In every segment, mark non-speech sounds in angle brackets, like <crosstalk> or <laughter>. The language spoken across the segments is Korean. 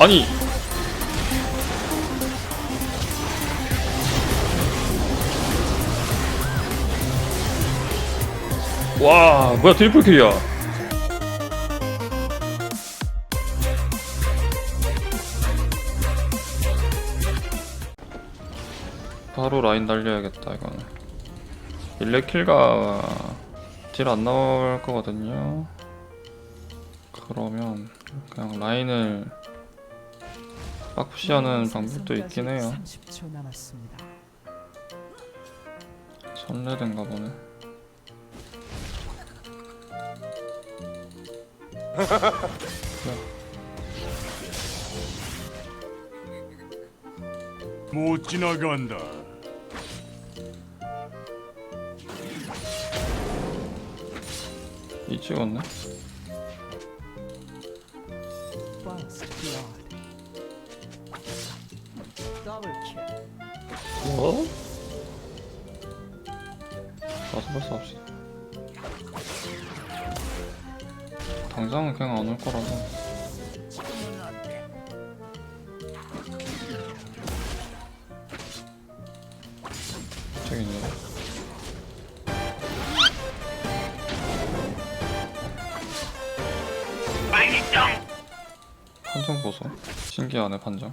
아니. 와 뭐야 트리플 킬이야. 바로 라인 달려야겠다 이거는 일레킬가 딜 안 나올 거거든요. 그러면 그냥 라인을 빡푸시하는 방법도 있긴 해요 30초 남았습니다. 선레드인가 보네 못 지나간다. 이 찍었네 뭐? 가서 벌써 합시다 당장은 그냥 안 올 거라서. 저기 있네 판정 보소. 신기하네 판정.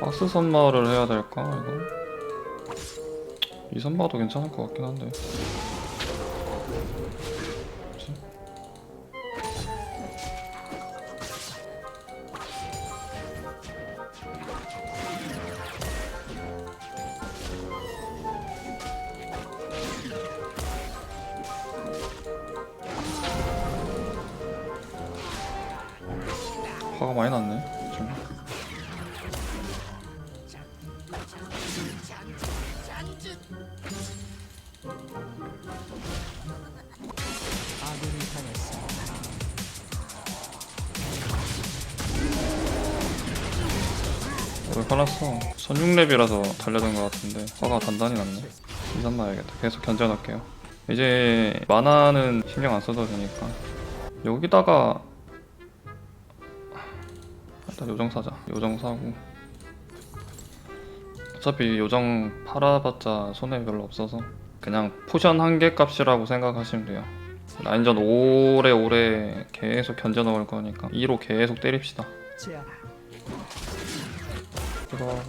박스 선마를 해야 될까 이거? 이 선마도 괜찮을 것 같긴 한데 화가 많이 났네 당했습니다. 왜 화났어? 선육랩이라서 달려든 것 같은데 화가 단단히 났네 인삼 마야겠다 계속 견뎌놓을게요 이제 만화는 신경 안 써도 되니까 여기다가 일단 요정 사자. 요정 사고. 어차피 요정 팔아봤자 손해 별로 없어서 그냥 포션 한 개 값이라고 생각하시면 돼요. 라인전 오래오래 계속 견뎌놓을 거니까 2로 계속 때립시다. 들어가고.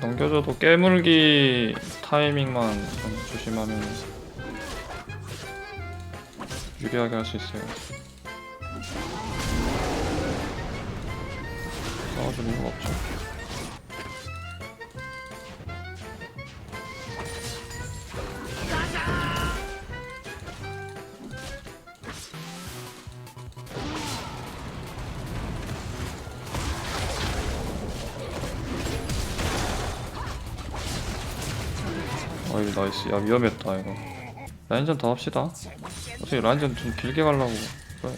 넘겨줘도 깨물기 타이밍만 좀 조심하면 유리하게 할 수 있어요. 싸워줄 이유가 없죠 어이 나이스. 야 위험했다 이거. 라인전 더 합시다. 어차피 라인전 좀 길게 가려고. 그래.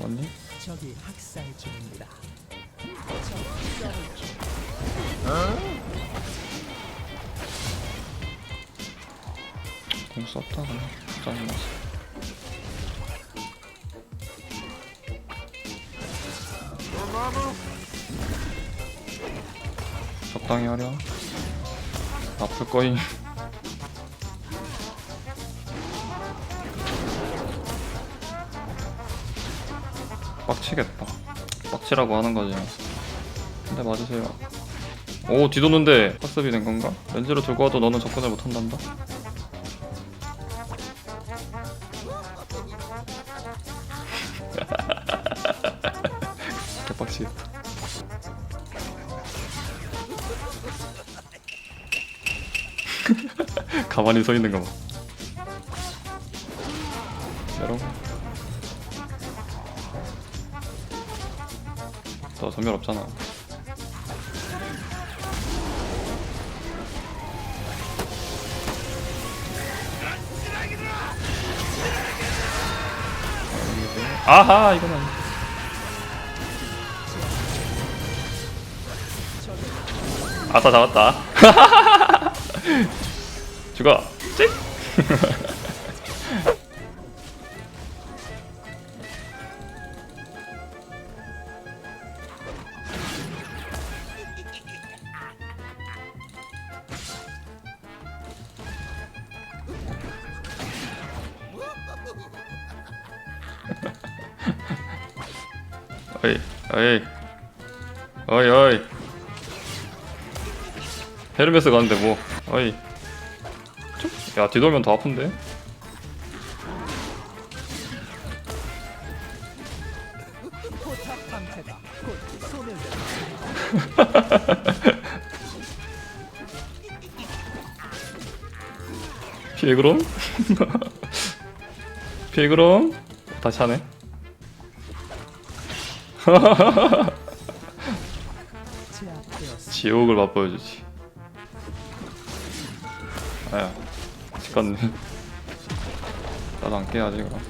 맞니? 적이 학살 중입니다. 공 썼다 그냥. 짜증났어. 적당히 하려 아플 거임. 빡치겠다. 빡치라고 하는 거지. 근데 맞으세요. 오 뒤도는데 학습이 된 건가? 렌즈로 들고 와도 너는 접근을 못 한단다? 개빡치겠다 가만히 서 있는 거 봐. 여러. 너 전멸 없잖아. 아하 이건 아니. 아싸 잡았다. <laughs> 죽어. 찍 어이 어이. 어이 어이. 헤르메스 가는데 뭐. 어이. 쭉. 야 뒤돌면 더 아픈데. 피해 그럼 피해 그럼 다시 하네. <laughs> 지옥을 맛보여주지 아야 직갔네 나도 안 깨야지 그럼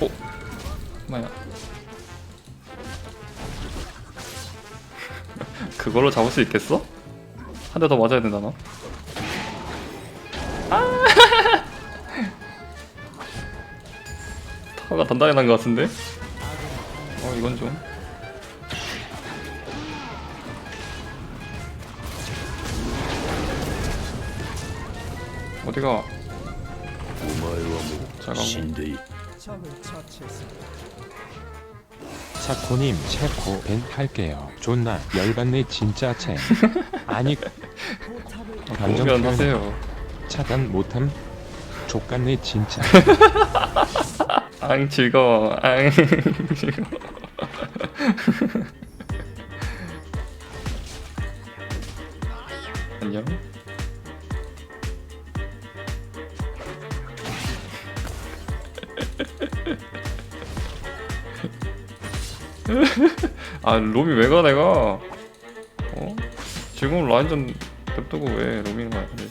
오 뭐야 <laughs> 그걸로 잡을 수 있겠어? 한 대 더 맞아야 된다 너 아! <laughs> 타워가 단단히 난것 같은데? 어 이건 좀 어디가 적을 처치했습니다. 사코님 체코 벤 할게요. 존나 열받네 진짜 체. <laughs> 아니 감정 표현 하세요 차단 못함. 족같네 진짜. <laughs> 앙 즐거워 앙 즐거워 <laughs> 안녕 <laughs> 아 롬이 왜 가 내가 어? 지금 라인전 냅두고 왜 롬이 가야 되지?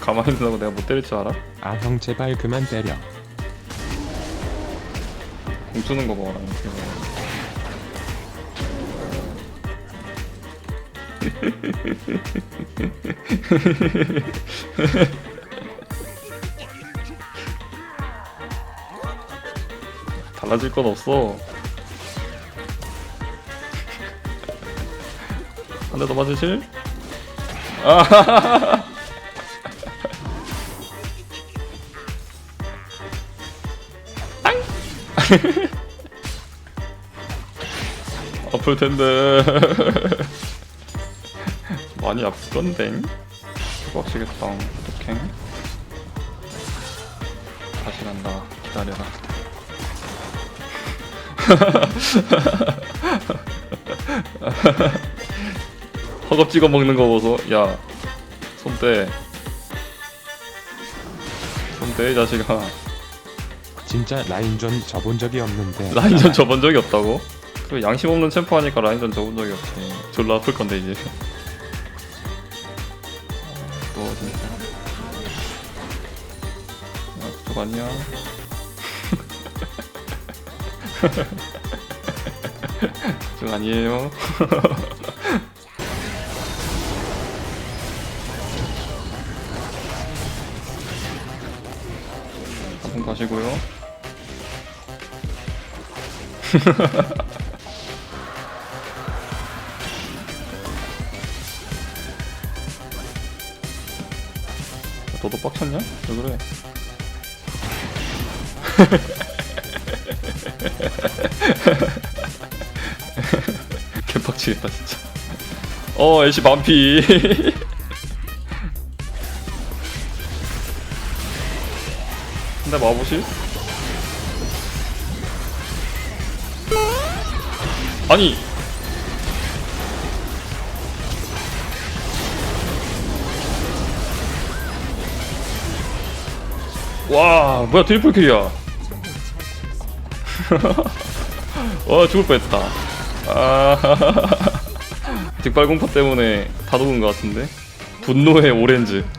가만히 있는다고 내가 못 때릴 줄 알아? 아 형 제발 그만 때려. 공 쓰는 거 봐라 이거. <laughs> 달라질 건 없어. 한 대 더 맞으실? 아. <laughs> <laughs> 아플 텐데. <laughs> 많이 아플 건데. 빡치겠다. 어떡해. 다시 간다. 기다려라 <laughs> 허겁 찍어 먹는 거 보소. 야 손대. 손대 이 자식아. 진짜 라인전 접은 적이 없는데. 라인전 접은 적이 없다고? 그 양심 없는 챔프 하니까 라인전 접은 적이 없지. 졸라 아플 건데 이제. 아, 또 진짜 야 그쪽 아니야 <laughs> 그쪽 아니에요 <laughs> 한번 가시고요 <laughs> 너도 빡쳤냐? 왜 그래? <laughs> 개빡치겠다 진짜. 어 애쉬 반피. <laughs> 근데 마보실? 아니 와 뭐야 트리플 킬이야 와 죽을 뻔했다 아 <laughs> 뒷발 공파 때문에 다 녹은 것 같은데 분노의 오렌지. <laughs>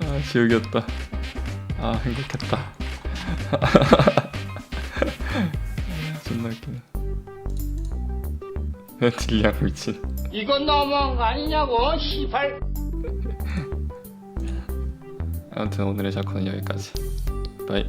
아 지옥이었다. 아 행복했다. 아, <laughs> 존나 웃기네. 딜량 미친. 이건 너무한 거 아니냐고, 시발. 아무튼 오늘의 샷코는 여기까지. 바이.